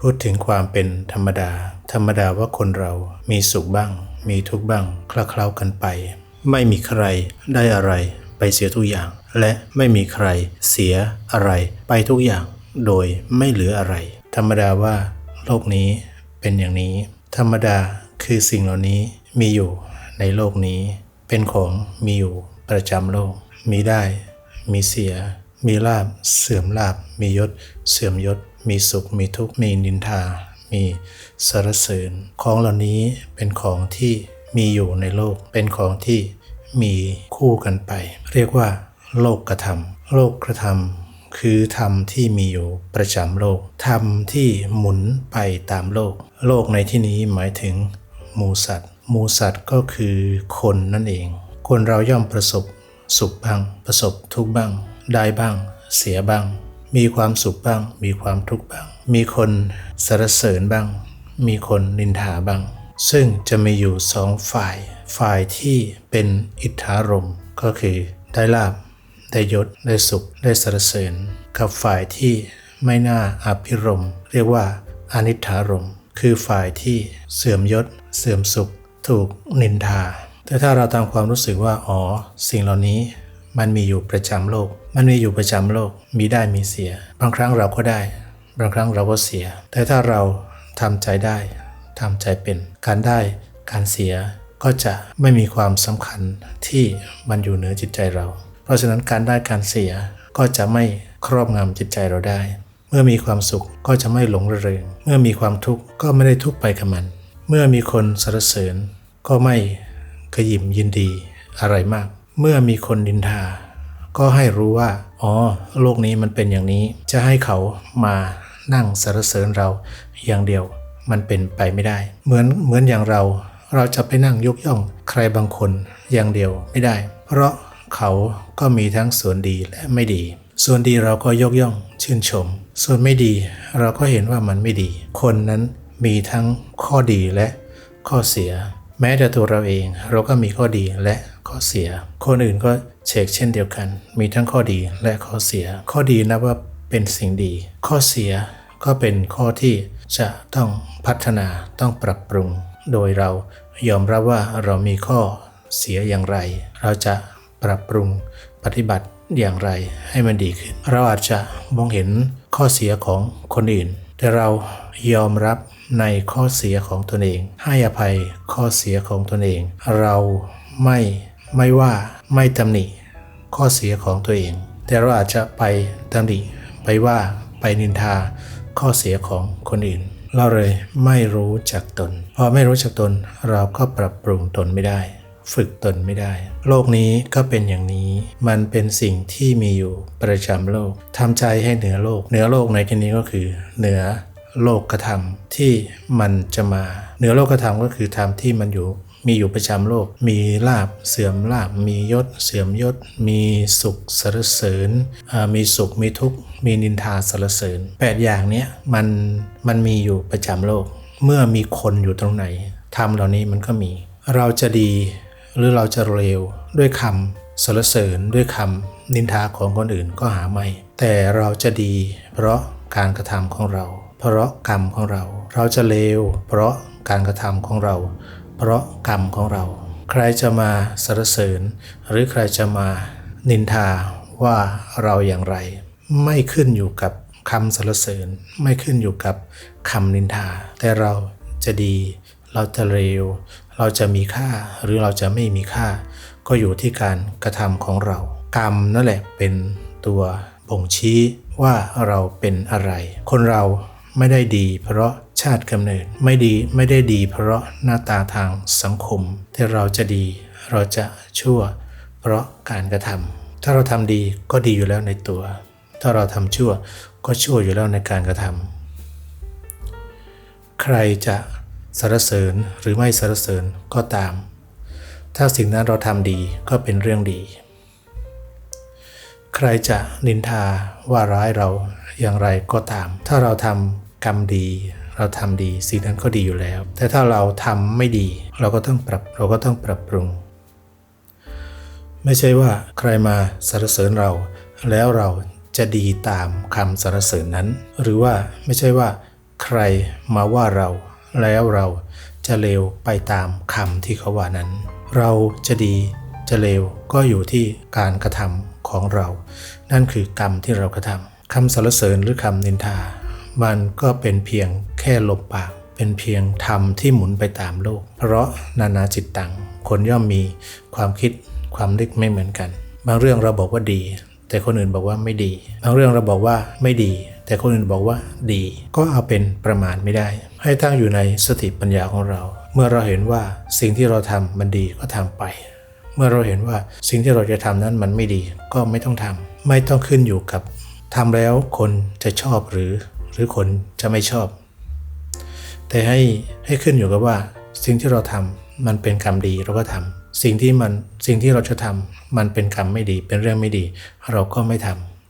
พูดถึงความเป็นธรรมดา ธรรมดาว่าคนเรามีสุขบ้าง มีทุกบ้าง คลาเคล้ากันไป ไม่มีใครได้อะไรไปเสียทุกอย่าง และไม่มีใครเสียอะไรไปทุกอย่าง โดยไม่เหลืออะไร ธรรมดาว่า โลกนี้เป็นอย่างนี้ ธรรมดาคือสิ่งเหล่านี้มีอยู่ในโลกนี้ เป็นของมีอยู่ประจำโลก มีได้ มีเสีย มีลาบ เสื่อมลาบ มียศ เสื่อมยศ มีสุข มีทุกข์ มีนินทา มีสรรเสริญ ของเหล่านี้เป็นของที่มีอยู่ในโลก เป็นของที่มีคู่กันไป เรียกว่าโลกกระทำโลกกระทำคือธรรมที่มีอยู่ประจำโลก ธรรมที่หมุนไปตามโลก โลกในที่นี้หมายถึงมูสัตว์มูสัตว์ก็คือคนนั่นเอง คนเราย่อมประสบสุขบ้าง ประสบทุกบ้าง ได้บ้าง เสียบ้าง มีความสุขบ้าง มีความทุกข์บ้าง มีคนสรรเสริญบ้าง มีคนนินทาบ้าง ซึ่งจะมีอยู่สองฝ่าย ฝ่ายที่เป็นอิทธารมก็คือได้ลาบได้ยศได้สุขได้สรรเสริญ กับฝ่ายที่ไม่น่าอภิรมเรียกว่าอนิถารมคือฝ่ายที่เสื่อมยศ เสื่อมสุข ถูกนินทา แต่ถ้าเราตามความรู้สึกว่า อ๋อ สิ่งเหล่านี้ มันมีอยู่ประจำโลก มันมีอยู่ประจำโลก มีได้มีเสีย บางครั้งเราก็ได้ บางครั้งเราก็เสีย แต่ถ้าเราทำใจได้ทำใจเป็น การได้ การเสีย ก็จะไม่มีความสำคัญที่มันอยู่เหนือจิตใจเรา เพราะฉะนั้นการได้การเสียก็จะไม่ครอบงำจิตใจเราได้ เมื่อมีความสุขก็จะไม่หลงระเริง เมื่อมีความทุกข์ก็ไม่ได้ทุกข์ไปกับมัน เมื่อมีคนสรรเสริญก็ไม่ขยิมยินดีอะไรมาก เมื่อมีคนดินทา ก็ให้รู้ว่า อ๋อ โลกนี้มันเป็นอย่างนี้ จะให้เขามานั่งสรรเสริญเราอย่างเดียว มันเป็นไปไม่ได้ เหมือนเหมือนอย่างเรา เราจะไปนั่งยกย่องใครบางคนอย่างเดียวไม่ได้ เพราะเขาก็มีทั้งส่วนดีและไม่ดี ส่วนดีเราก็ยกย่องชื่นชม ส่วนไม่ดีเราก็เห็นว่ามันไม่ดี คนนั้นมีทั้งข้อดีและข้อเสีย แม้แต่ตัวเราเองเราก็มีข้อดีและข้อเสีย คนอื่นก็เช็กเช่นเดียวกัน มีทั้งข้อดีและข้อเสีย ข้อดีนับว่าเป็นสิ่งดี ข้อเสียก็เป็นข้อที่จะต้องพัฒนาต้องปรับปรุง โดยเรายอมรับว่าเรามีข้อเสียอย่างไร เราจะปรับปรุงปฏิบัติอย่างไรให้มันดีขึ้น เราอาจจะมองเห็นข้อเสียของคนอื่น แต่เรายอมรับ ในข้อเสียของตนเอง ให้อภัยข้อเสียของตนเอง เราไม่ไม่ว่าไม่ตำหนิข้อเสียของตัวเอง แต่เราอาจจะไปตำหนิไปว่าไปนินทาข้อเสียของคนอื่น เราเลยไม่รู้จักตน พอไม่รู้จักตนเราก็ปรับปรุงตนไม่ได้ ฝึกตนไม่ได้ โลกนี้ก็เป็นอย่างนี้ มันเป็นสิ่งที่มีอยู่ประจำโลกทำใจให้เหนือโลก เหนือโลกในที่นี้ก็คือ เหนือ โลกกระทำที่มันจะมา เหนือโลกกระทำก็คือธรรมที่มันอยู่มีอยู่ประจำโลก มีลาบเสื่อมลาบ มียศ เสื่อมยศ มีสุขสรรเสริญ มีสุข มีทุกข์ มีนินทาสรรเสริญแปดอย่างเนี้ยมันมันมีอยู่ประจำโลก เมื่อมีคนอยู่ตรงไหนธรรมเหล่านี้มันก็มี เราจะดีหรือเราจะเร็วด้วยคำสรรเสริญด้วยคำนินทาของคนอื่นก็หาไม่ แต่เราจะดีเพราะการกระทำของเรา เพราะกรรมของเรา เราจะเลว เพราะการกระทำของเรา เพราะกรรมของเรา ใครจะมาสรรเสริญ หรือใครจะมานินทาว่าเราอย่างไร ไม่ขึ้นอยู่กับคำสรรเสริญ ไม่ขึ้นอยู่กับคำนินทา แต่เราจะดี เราจะเร็ว เราจะมีค่าหรือเราจะไม่มีค่า ก็อยู่ที่การกระทำของเรา กรรมนั่นแหละเป็นตัวบ่งชี้ว่าเราเป็นอะไร คนเรา ไม่ได้ดี เพราะชาติกำเนิดไม่ดีไม่ได้ดี เพราะหน้าตาทางสังคม แต่เราจะดี เราจะชั่ว เพราะการกระทำถ้าเราทำดีก็ดีอยู่แล้วในตัว ถ้าเราทำชั่วก็ชั่วอยู่แล้วในการกระทำใครจะสรรเสริญหรือไม่สรรเสริญก็ตาม ถ้าสิ่งนั้นเราทำดีก็เป็นเรื่องดี ใครจะนินทาว่าร้ายเราอย่างไรก็ตาม ถ้าเราทำ รรมดี เราทำดีสิ่งนั้นก็ดีอยู่แล้ว แต่ถ้าเราทำไม่ดี เราก็ต้องปรับเราก็ต้องปรับปรุง ไม่ใช่ว่าใครมาสรรเสริญเรา แล้วเราจะดีตามคำสรรเสริญนั้น หรือว่าไม่ใช่ว่า ใครมาว่าเราแล้วเราจะเลวไปตามคำที่เขาว่านั้น เราจะดีจะเลวก็อยู่ที่การกระทำของเรา นั่นคือกรรมที่เรากระทำคำสรรเสริญหรือคำนินทา มันก็เป็นเพียงแค่ลมปาก เป็นเพียงธรรมที่หมุนไปตามโลก เพราะนานาจิตตัง คนย่อมมีความคิดความนึกไม่เหมือนกัน บางเรื่องเราบอกว่าดี แต่คนอื่นบอกว่าไม่ดี บางเรื่องเราบอกว่าไม่ดี แต่คนอื่นบอกว่าดี ก็เอาเป็นประมาณไม่ได้ ให้ตั้งอยู่ในสติปัญญาของเรา เมื่อเราเห็นว่าสิ่งที่เราทำมันดีก็ทำไป เมื่อเราเห็นว่าสิ่งที่เราจะทำนั้นมันไม่ดี ก็ไม่ต้องทำไม่ต้องขึ้นอยู่กับทำแล้วคนจะชอบหรือ หรือคนจะไม่ชอบ แต่ให้ให้ขึ้นอยู่กับว่าสิ่งที่เราทำมันเป็นกรรมดีเราก็ทำสิ่งที่มันสิ่งที่เราจะทำมันเป็นกรรมไม่ดี เป็นเรื่องไม่ดี เราก็ไม่ทำ